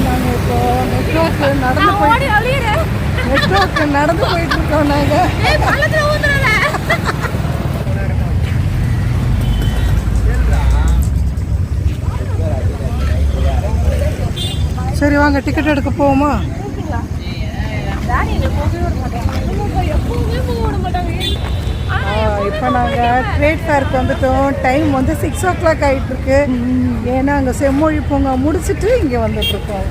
நாங்கள் இப்போ மெட்ரோக்கு நடந்து போய் ஓடி மெட்ரோக்கு நடந்து போயிட்டு இருக்கோம் நாங்கள் சரி வாங்க டிக்கெட் எடுக்க போவோமா போகவே போக மாட்டாங்க இப்போ நாங்கள் ட்ரேட் ஃபேருக்கு வந்துட்டோம். டைம் வந்து சிக்ஸ் ஓ கிளாக் ஆகிட்டு இருக்கு ஏன்னா அங்கே செம்மொழி பூங்கா முடிச்சுட்டு இங்கே வந்துட்டு இருக்கோம்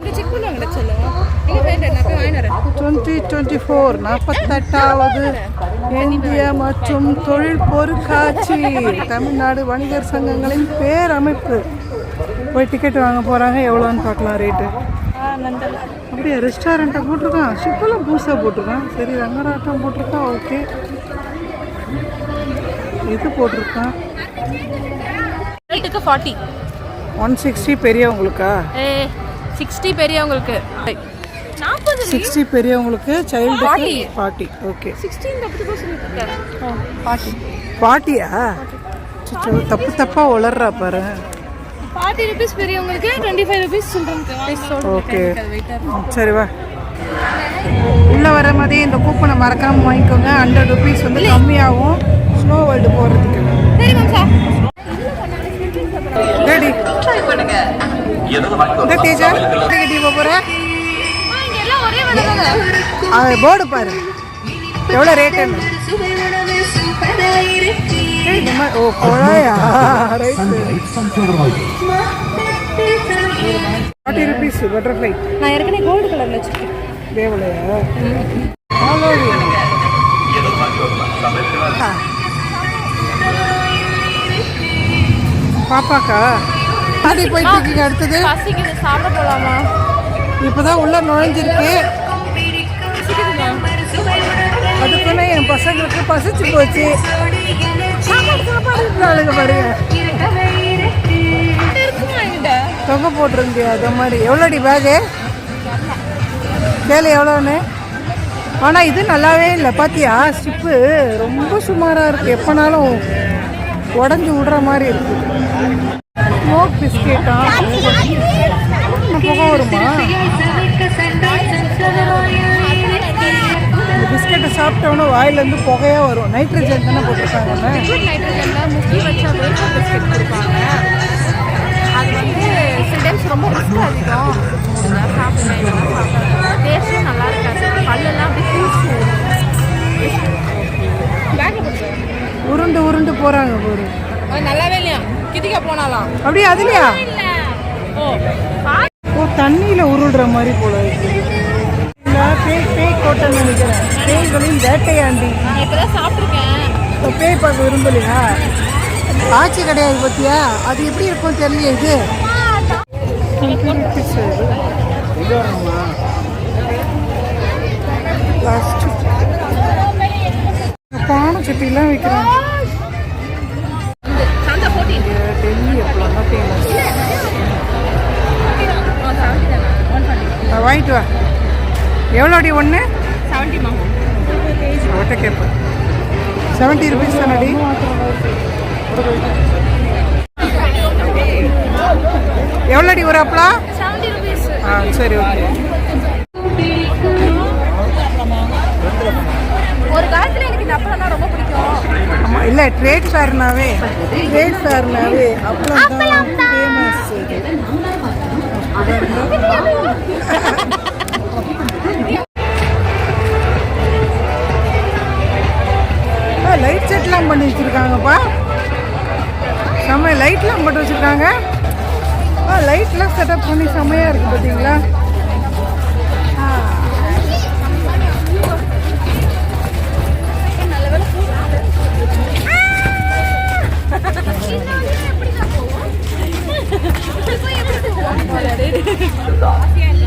இங்க செக் பண்ணுவாங்கடா சொல்லுங்க. எங்க போயிட்டு நான் போய் வாங்கிட்டு வரேன். டுவெண்ட்டி டுவெண்ட்டி ஃபோர் நாற்பத்தெட்டாவது இந்திய மற்றும் தொழில் பொருட்காட்சி. தமிழ்நாடு வணிகர் சங்கங்களின் பேரமைப்பு. போய் டிக்கெட் வாங்க போகிறாங்க எவ்வளோன்னு பார்க்கலாம் ரேட்டு அப்படியே? ரெஸ்டாரண்ட்டை போட்டிருக்கான். ஷிப்பெல்லாம் புதுசாக போட்டிருக்கான். சரி ரங்கராட்டம் போட்டிருக்கான். ஓகே. இது போட்டிருக்கான்? ஃபார்ட்டி ஒன் சிக்ஸ்டி பெரியவங்களுக்கா? சிக்ஸ்டி பெரியவங்களுக்கு. சிக்ஸ்டி பெரியவங்களுக்கு சைல்டு. ஃபார்ட்டி ஓகே பாட்டி பாட்டியா சுச்சோ, தப்பு தப்பா உளர்றா பாரு. ஃபார்ட்டி ருபீஸ் பெரியவங்களுக்கு டுவெண்ட்டி ஃபைவ் ருபீஸ் சில்ட்ரனுக்கு ஓகே சரி வா. உள்ள வர மாதிரி இந்த கூப்பனை மறக்காம வாங்கிக்கோங்க. ஹண்ட்ரட் ருபீஸ் வந்து கம்மியாகும் ஸ்னோ வேர்ல்டு போகிறதுக்கு சரி மம்சா டேடி இந்த தேஜா? கட்டி அது போர்டு பாரு. எவ்வளோ மாதிரி ஓ குழாயா? ரைட்டு ஃபார்ட்டி ருபீஸ் பட்டர்ஃப்ளை நான் ஏற்கனவே கோல்டு கலர்ல வச்சிருக்கேன். தேவலையா? பாப்பாக்கா? பாட்டி போயிட்டு இருக்கீங்க அடுத்தது? சாப்பிட இப்போ இப்போதான் உள்ள நுழைஞ்சிருக்கு. அதுக்குன்னு என் பசங்களுக்கு பசிச்சு போச்சு. சாப்பாடு பாருங்க. தொகை போட்டிருந்தியா அது மாதிரி. எவ்வளோடி பேகு வேலை எவ்வளோன்னு? ஆனால் இது நல்லாவே இல்லை. பார்த்தியா ஸ்டிப்பு ரொம்ப சுமாராக இருக்குது எப்போனாலும் உடஞ்சி விடுற மாதிரி இருக்கு. ஸ்மோக் பிஸ்கெட்டா புகை வருமா? பிஸ்கெட்டை சாப்பிட்டோன்னே வாயிலேருந்து புகையாக வரும். நைட்ரஜன் தானே போட்டிருக்காங்க. நைட்ரஜன்ல முக்கி வச்ச வேப்பர் பிஸ்கெட் கொடுப்பாங்க. அது வந்து சில டைம்ஸ் ரொம்ப ரிஸ்க் அதிகம். சாப்பிடுங்க இதெல்லாம் சாப்பிடுங்க டேஸ்ட்டும் நல்லா இருக்காது. பல்லெல்லாம் அப்படி உருண்டு உருண்டு போகிறாங்க ஒரு நல்லாவே இல்லையா? கிதிக்கா போனாலாம். அப்படியே அதுலையா? ஓ ஓ தண்ணியில் உருள்ற மாதிரி போல பேய் பேய் கோட்டைன்னு நினைக்கிறேன். பேய்களின் வேட்டையாண்டி. இப்போ பேய் பார்க்க விரும்பலையா? ஆட்சி கிடையாது பத்தியா? அது எப்படி இருக்கும் தெரியல இது. பானை சட்டிலாம் விற்கிறாங்க வாங்கிட்டு வா? எவ்வளோடி ஒன்று செவன்ட்டிமா ஒட்ட கேப்பு. செவன்ட்டி ருபீஸ் தானடி? எவ்வளோடி ஒரு அப்பளா? செவன்ட்டி ஆ சரி ஓகே. ஒரு காலத்தில் எனக்கு இந்த அப்பளம்னா ரொம்ப பிடிக்கும். ஆமாம் இல்லை ட்ரேட் ஃபேர்னாவே ட்ரேட் ஃபேர்னாவே அப்பளம் தான் ஃபேமஸ் லைட் பண்ணி வச்சுருக்காங்கப்பா. செம்ம லைட்லாம் போட்டு வச்சுருக்காங்க. ஆ லைட்லாம் செட்டப் பண்ணி செம்மையாக இருக்குது பார்த்தீங்களா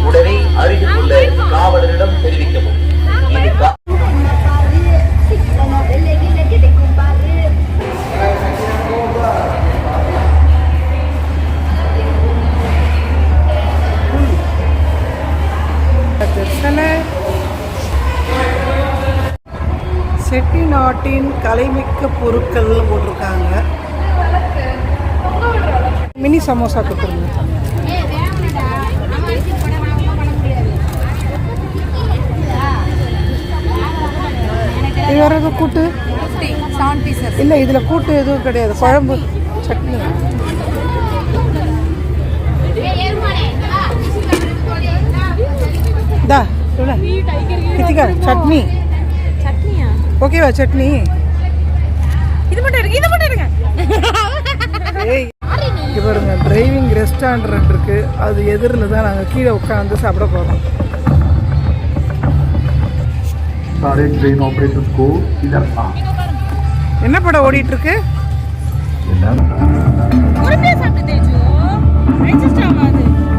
உடனே அருகில் உள்ள காவலரிடம் தெரிவிக்கவும். கலைமிக்க பொருட்கள்னு போட்டிருக்காங்க. மினி சமோசா கொடுத்துருங்க. இது வேற எதுவும் கூட்டு? இல்லை இதில் கூட்டு எதுவும் கிடையாது. குழம்பு சட்னி. தா இவ்வளோ கித்திகா சட்னி. சட்னியா? ஓகேவா சட்னி? இதை மட்டும் எடுங்க. பாருங்க டிரைவிங் ரெஸ்டாரண்ட் இருக்கு. அது எதிரில் தான் நாங்கள் கீழே உட்காந்து சாப்பிட போகிறோம் என்ன படம் ஓடிட்டு இருக்கு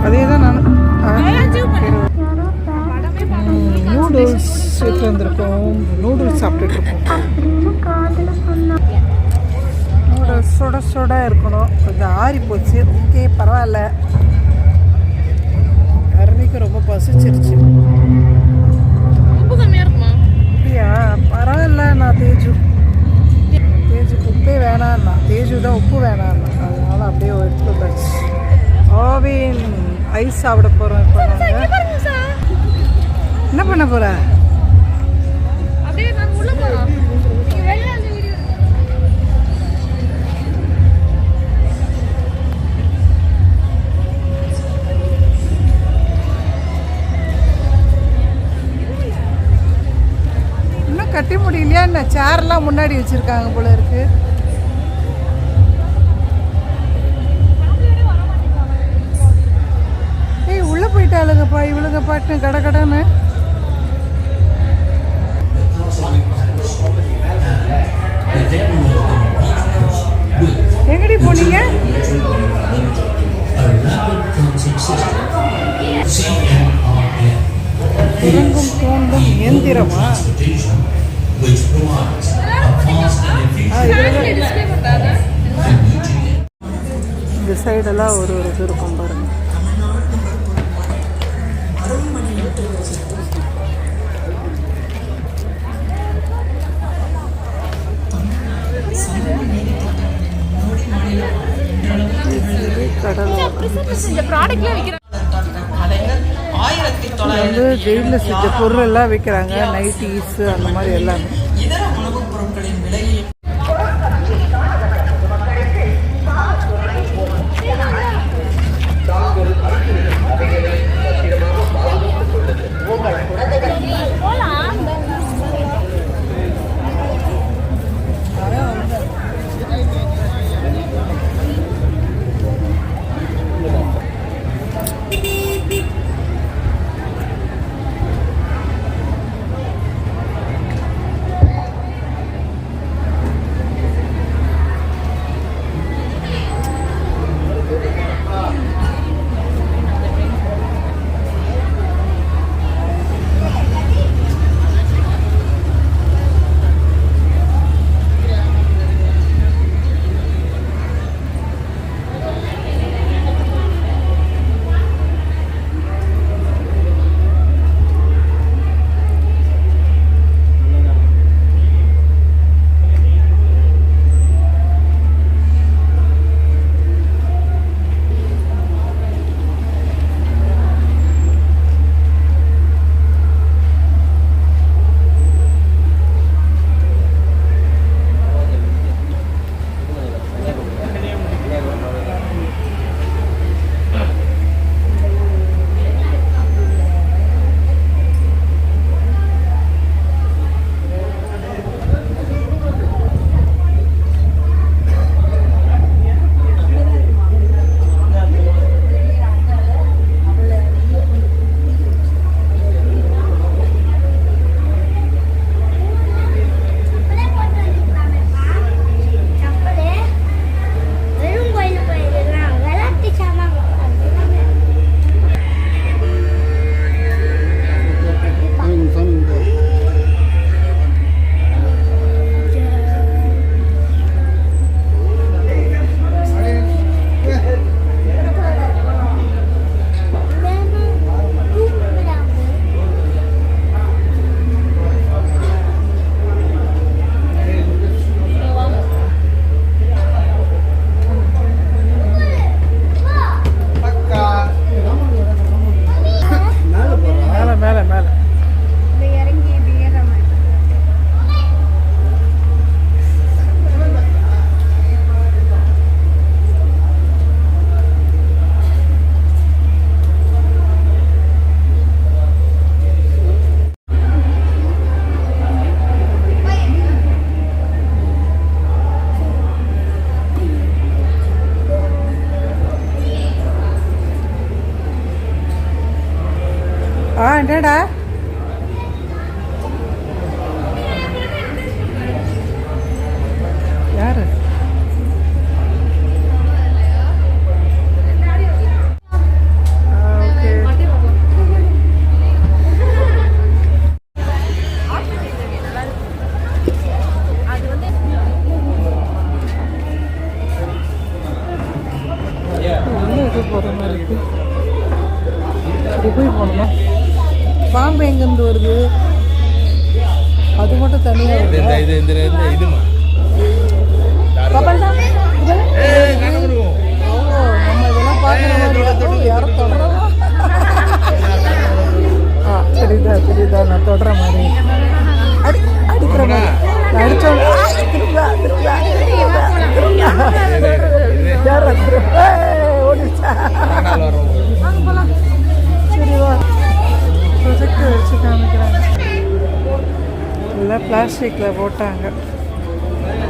அதே. தான் நான். நூடுல்ஸ் எடுத்து வந்திருக்கோம். நூடுல்ஸ் சாப்பிட்டுட்டு இருக்கோம். நூடுல்ஸ் சுட சுட இருக்கணும். கொஞ்சம் ஆறி போச்சு. ஓகே பரவாயில்ல. அருமைக்கு ரொம்ப பசிச்சிருச்சு. உப்பு கம்மியா இருக்குமா? அப்படியா? பரவாயில்ல நான் தேஜு. தேஜுக்கு உப்பே வேணான்னா தேஜு தான் உப்பு வேணான்னா அதனால அப்படியே எடுத்து வந்தாச்சு. ஓவின் ஐஸ் சாப்பிட போகிறோம் இப்போ நாங்கள் என்ன பண்ண போகிற அப்படியே கட்டி முடியலையா என்ன? சேர்லாம் முன்னாடி வச்சுருக்காங்க போல இருக்கு. ஏய் உள்ளே போயிட்டாளுங்கப்பா இவளுங்க பாட்டு கடை கடைன்னு. எங்கடி போனீங்க? இறங்கும் தோண்டும் இயந்திரமா? ஆ, இதுல- இந்த சைடெல்லாம் ஒரு ஒரு இது இருக்கும் பாருங்க. இது கடலோரம் இந்த ப்ராடக்ட்லாம் விற்கிறாங்க இது வந்து ஜெயிலில் செஞ்ச பொருள் எல்லாம் விற்கிறாங்க நைட்டிஸ் அந்த மாதிரி எல்லாமே.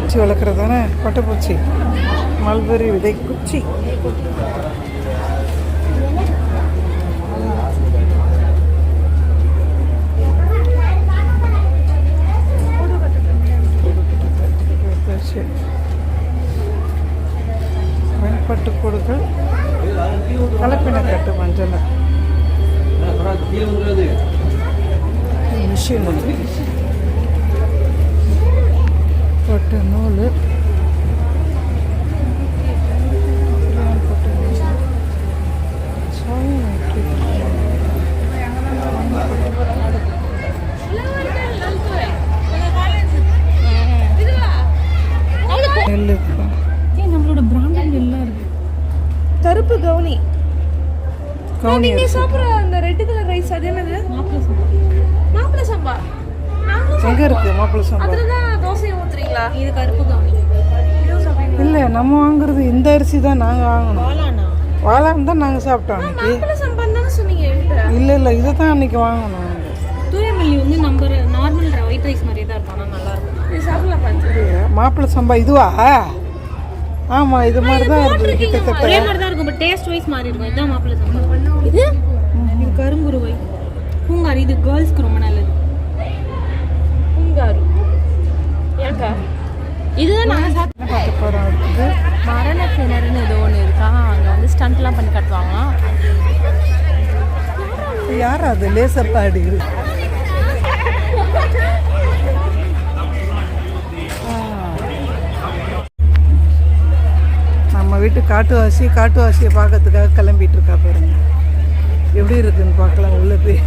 குச்சி வளர்க்குறது தானே? பட்டுப்பூச்சி. மல்பெரி விதை குச்சி. வெண்பட்டு கூடுகள். கலப்பின கட்டு மஞ்சள். மிஷின் பட்டு நூல். கருப்பு கவுனி. கவுனி நீங்க. சாப்பிடுற அந்த ரெட் கலர் ரைஸ் அது என்னது? மாப்பிள்ளை சம்பா நாங்களும் எங்க இருக்கு மாப்பிள்ளை சம்பா அதுல தான் தோசையை ஊத்துறீங்களா? இது கருப்பு கவுனி இதுவும் சாப்பிடுறீங்களா இல்லை நம்ம வாங்குறது இந்த அரிசி தான் நாங்கள் வாங்கணும். வாழான்னு தான் நாங்கள் சாப்பிட்டோம் அன்னைக்கு. இல்லை இல்லை இதை தான் அன்னைக்கு வாங்கணும் நாங்க. தூயமல்லி வந்து நம்ம நார்மல் ஒயிட் ரைஸ் மாதிரியே தான் இருக்கும் ஆனால் நல்லா இருக்கும். இது சாப்பிடலாம் பார்த்து மாப்பிள்ளை சம்பா இதுவா? ஆமாம் இது மாதிரி தான் கிட்டத்தட்ட. ஒரே மாதிரி தான் இருக்கும் பட் டேஸ்ட் வைஸ் மாறி இருக்கும். இதுதான் மாப்பிள்ளை சம்பா. இது? இது கருங்குருவை. பூங்கார் இது கேர்ள்ஸ்க்கு ரொம்ப நல்லது. பூங்காரு ஏன்க்கா இதுதான் நாங்கள் சாப்பிட்டு பார்க்க போகிறோம் அடுத்தது மரண கிணறுன்னு ஏதோ ஒன்று இருக்கா? அங்கே வந்து ஸ்டண்ட்லாம் பண்ணி காட்டுவாங்க யார் அது? லேசர் பாடி. நம்ம வீட்டு காட்டுவாசி காட்டுவாசியை பார்க்கறதுக்காக கிளம்பிட்டு இருக்கா பாருங்க. எப்படி இருக்குன்னு பார்க்கலாம் உள்ள போய்.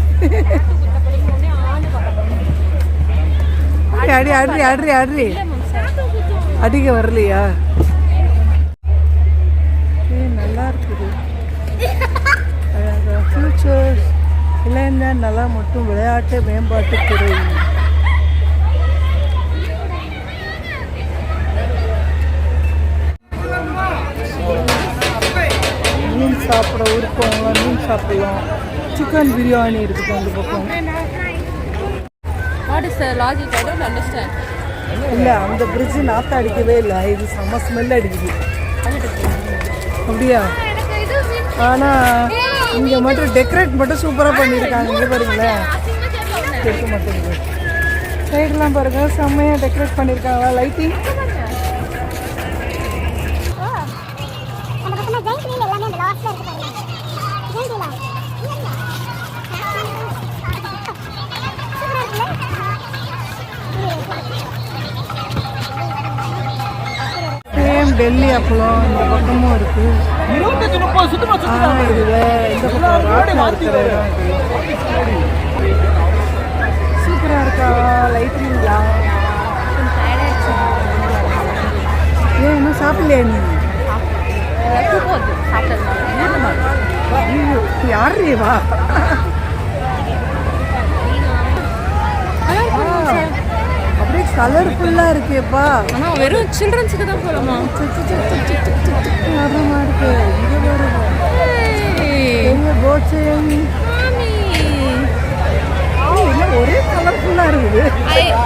அடி அடி அடி அடி அடி. அடிக்க வரலையா? ஏய், நல்லா இருக்குது. ஃபியூச்சர் இளைஞர் நல்லா மட்டும் விளையாட்டு மேம்பாட்டுத்துறை மீன் சாப்பிட விருப்பவங்க மீன் சாப்பிடலாம். சிக்கன் பிரியாணி இருக்குது அந்த பக்கம் what is logic I don't understand இல்லை அந்த பிரிட்ஜு நாற்று அடிக்கவே இல்லை இது செம்ம ஸ்மெல் அடிக்குது அப்படியா ஆனால் இங்கே மட்டும் டெக்கரேட் மட்டும் சூப்பராக பண்ணியிருக்காங்க இங்கே பாருங்களேன் இருக்க மாட்டேங்குது சைடெலாம் பாருங்க செம்மையாக டெக்கரேட் பண்ணியிருக்காங்களா லைட்டிங் டெல்லி அப்பளம் இந்த பக்கமும் இருக்கு. ஆ, இதுல இந்த பக்கம் ராட்டினம் இருக்கிற இடம் இது. சூப்பரா இருக்கா? லைட்டிங்லா ஏன் இன்னும் சாப்பிடலையா நீ? யாரு வா அப்படியே கலர்ஃபுல்லாக இருக்கேப்பா. ஆனால் வெறும் சில்ட்ரன்ஸுக்கு தான் போகலாமா ஆர்வமாக இருக்கு. இங்கே பெரிய போச்சேன் என்ன ஒரே கலர்ஃபுல்லாக இருக்குது.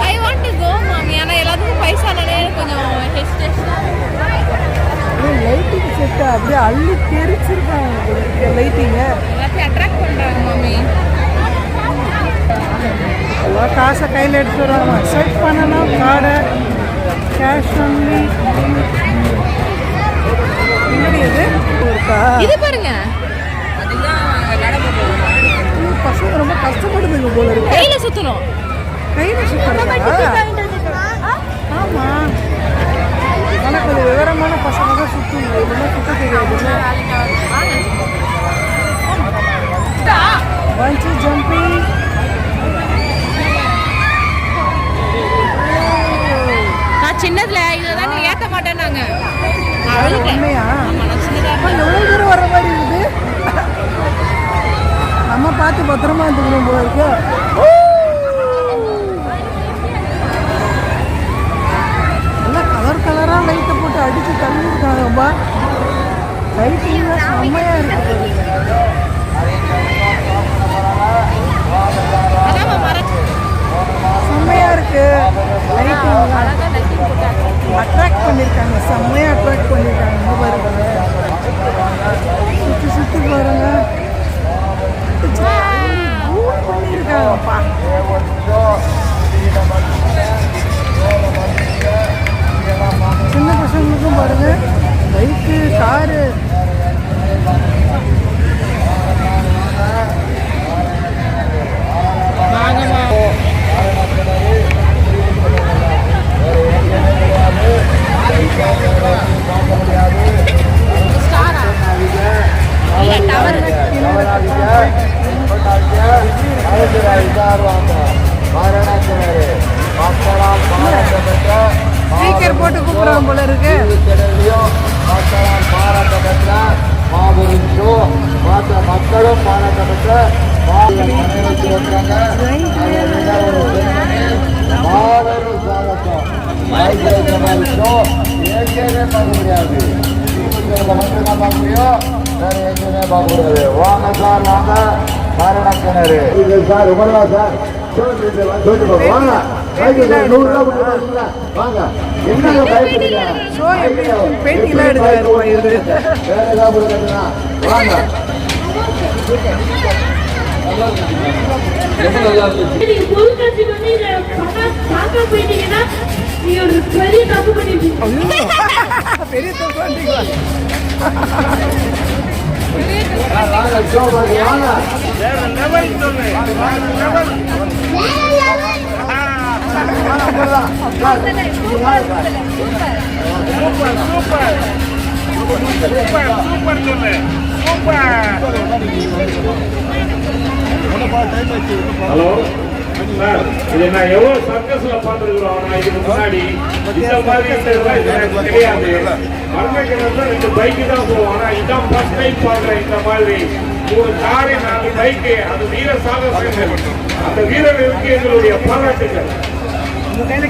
ஐ வாண்ட் டு கோ மாமி. ஆனால் எல்லாத்துக்கும் பைசா கொஞ்சம் லைட்டிங் செட்டு அப்படியே அள்ளி தெரிச்சிருக்காங்க. லைட்டிங்க எல்லாத்தையும் அட்ராக்ட் பண்ணுறாங்க மாமி. காசை கையில் எடுத்து வராங்க செட் பண்ணணும் கார்டை கேஷ் ஒன்லி என்னடி இது பாருங்க பசங்க ரொம்ப கஷ்டப்படுதுங்க போல இருக்கு கையில சுத்தணும் கையில் சுற்றுறதா ஆமாம் ஆனால் கொஞ்சம் விவரமான பசங்க தான் சுற்றுங்க இதெல்லாம் சுத்த தெரியாதுல்ல பஞ்சு ஜம்பிங் சின்னதுல இதுதான் ஏத்த மாட்டேன்னாங்க. அவளுக்கு உண்மையா? ஆமா, நான் சின்னதா அப்ப தூரம் வர மாதிரி இருக்குது. நம்ம பார்த்து பத்திரமா இருந்துக்கணும் போல இருக்கு. சார் உமர்வா சார் சொல்லிட்டு வாங்க நூறு ரூபா கொடுத்து வாங்க என்னங்க பயப்படுறீங்க இருக்கு? பேட்டிலாம் எடுக்கிறாரு வேற ஏதாவது கொடுக்குறீங்களா வாங்க நீங்க பொருட்காட்சிக்கு வந்து இதை பார்க்க போயிட்டீங்கன்னா நீங்க ஒரு பெரிய தப்பு பண்ணிட்டீங்க பெரிய தப்பு பண்ணிட்டீங்களா? ஹலோ சார் இது நான் எவ்வளவு சர்க்கஸ்ல பார்த்துருக்குறோம்? ஆனா இதுக்கு முன்னாடி இந்த மாதிரி கிடையாது மரணக்கிணத்துல ரெண்டு பைக்கு தான் போவோம். ஆனா இதான் ஃபர்ஸ்ட் டைம் பாக்குறேன் இந்த மாதிரி. ஒரு காரை நாலு பைக்கு அது வீர சாகசங்கள். அந்த வீரர்களுக்கு எங்களுடைய பாராட்டுகள். டிக்கெட்டு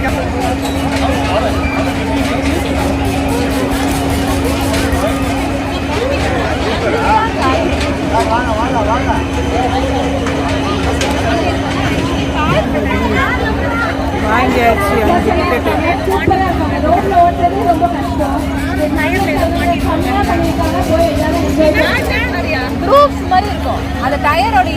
மாதிரி இருக்கும். அந்த டயரோட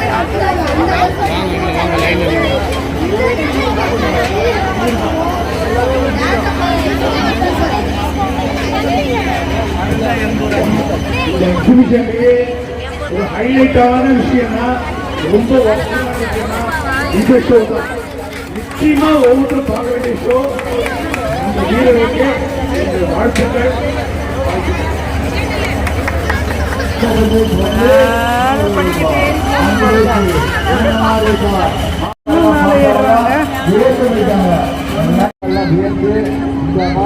இந்த எக்ஸிபிஷனுக்கு ஒரு ஹைலைட்டான விஷயம்னா ரொம்ப விஷயம்னா இந்த ஷோ தான் நிச்சயமா ஒவ்வொருத்தரும் பார்க்க வேண்டிய ஷோ இந்த வீரருக்கு என்னுடைய வாழ்த்துக்கள்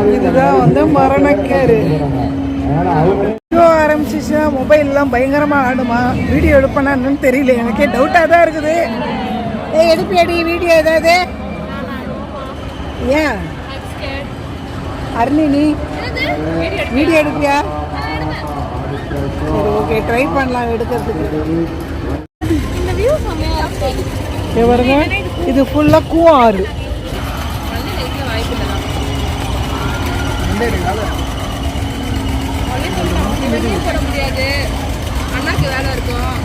இதுதான் வந்து மரணக்கேறு வீடியோ ஆரம்பிச்சிச்சுன்னா மொபைல்லாம் பயங்கரமாக ஆடுமா? வீடியோ எடுப்பேனா என்னன்னு தெரியல. எனக்கே டவுட்டாக தான் இருக்குது. ஏய் எடுப்பியாடி வீடியோ ஏதாவது? ஏன்? அருணி நீ? வீடியோ எடுப்பியா? சரி ஓகே ட்ரை பண்ணலாம் எடுக்கிறதுக்கு. பாருங்க இது ஃபுல்லாக கூவம் ஆறு போட முடியாது அண்ணாக்கு வேலை இருக்கும்.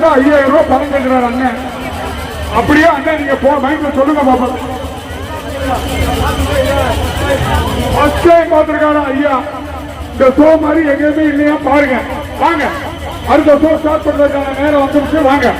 சொல்லி ஐயாயிரம் ரூபாய் பணம் கட்டுறாரு அண்ணன். அப்படியே அண்ணன் நீங்க போ மைக்ல சொல்லுங்க பாப்பா. ஃபர்ஸ்ட் டைம் பார்த்திருக்காரா ஐயா. இந்த ஷோ மாதிரி எங்கேயுமே இல்லையா? பாருங்க. வாங்க. அடுத்த ஷோ ஸ்டார்ட் பண்றதுக்கான நேரம் வந்துருச்சு. வாங்க.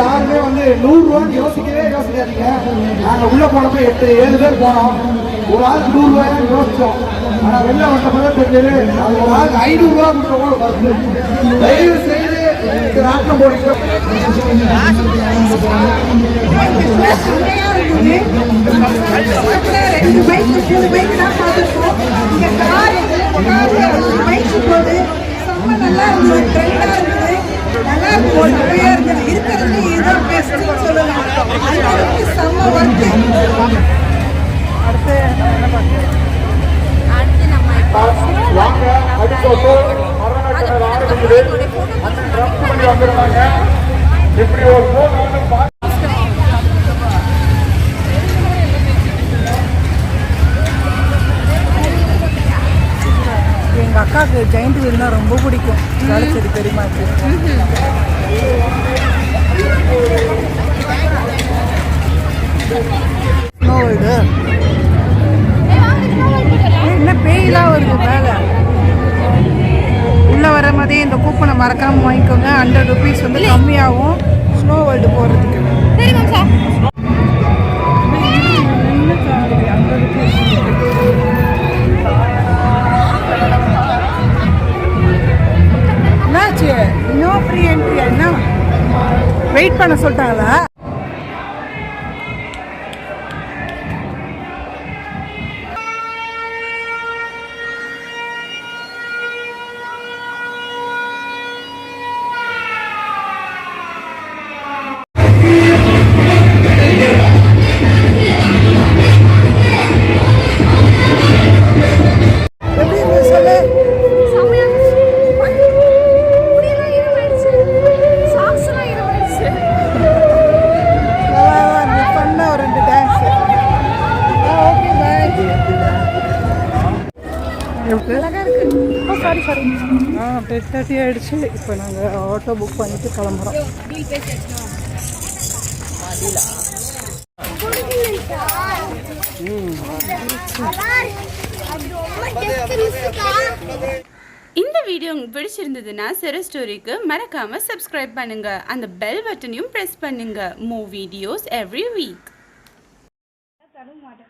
யாருமே வந்து நூறுரூவான்னு யோசிக்கவே யோசிக்காதீங்க. நாங்கள் உள்ளே போனப்போ எட்டு ஏழு பேர் போனோம். ஒரு ஆளுக்கு நூறு யோசித்தோம் ஆனால் ஆனா வெளில வந்தப்பதான் தெரிஞ்சது அது ஒரு ஆளுக்கு ஐநூறுரூவா ரூபாய் கொடுத்தவங்க வருது. தயவு செய்து நாட்டம் போடுங்க. ரெண்டு கார் போது செம்ம நல்லா இருந்தது ட்ரெண்டா இருந்தது. நல்லா இருந்தது செம்மையா இருந்தது இருக்கிறது இதுதான் பெஸ்ட்னு சொல்லலாம். அந்த அளவுக்கு செம்ம அடுத்து என்ன அடுத்து வெயிட் பண்ண சொல்லிட்டாங்களா ஆ டென் தேர்ட்டி ஆகிடுச்சு இப்போ நாங்கள் ஆட்டோ புக் பண்ணிவிட்டு கிளம்புறோம். இந்த வீடியோ உங்களுக்கு பிடிச்சிருந்ததுன்னா செர ஸ்டோரிக்கு மறக்காம சப்ஸ்கிரைப் பண்ணுங்க. அந்த பெல் பட்டனையும் பிரஸ் பண்ணுங்க. மூ வீடியோஸ் எவ்ரி வீக் தர மாட்டேன்